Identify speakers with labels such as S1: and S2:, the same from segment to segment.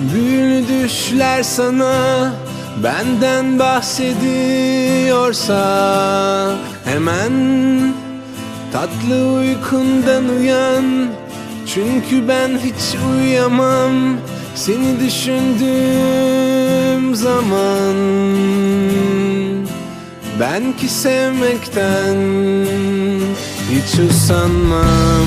S1: Büyülü düşler sana Benden bahsediyorsa Hemen tatlı uykundan uyan Çünkü ben hiç uyuyamam Seni düşündüğüm zaman. Ben ki sevmekten hiç usanmam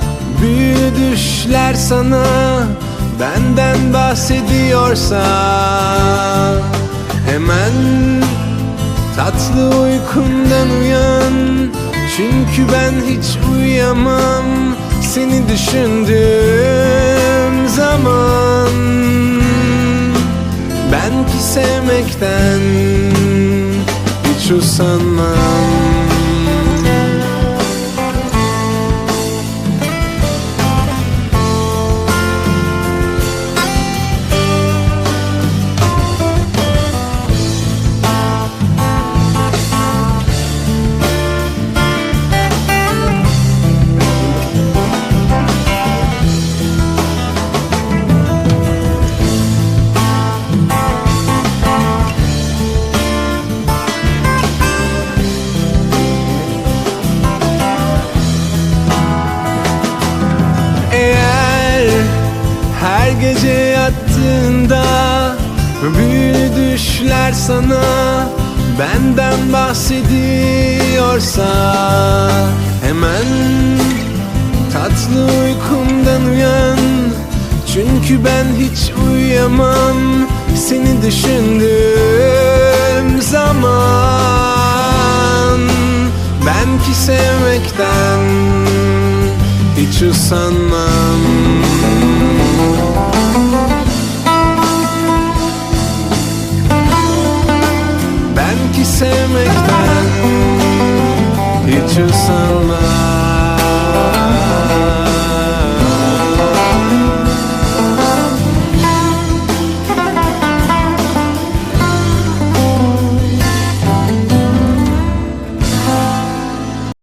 S1: Büyülü düşler sana benden bahsediyorsa Hemen tatlı uykundan uyan Çünkü ben hiç uyuyamam. Seni düşündüğüm zaman Ben ki sevmekten hiç usanmam gece yattığında Büyülü düşler sana benden bahsediyorsa Hemen tatlı uykumdan uyan Çünkü ben hiç uyuyamam seni düşündüğüm zaman. Ben ki sevmekten hiç usanmam sevmekten hiç usanmam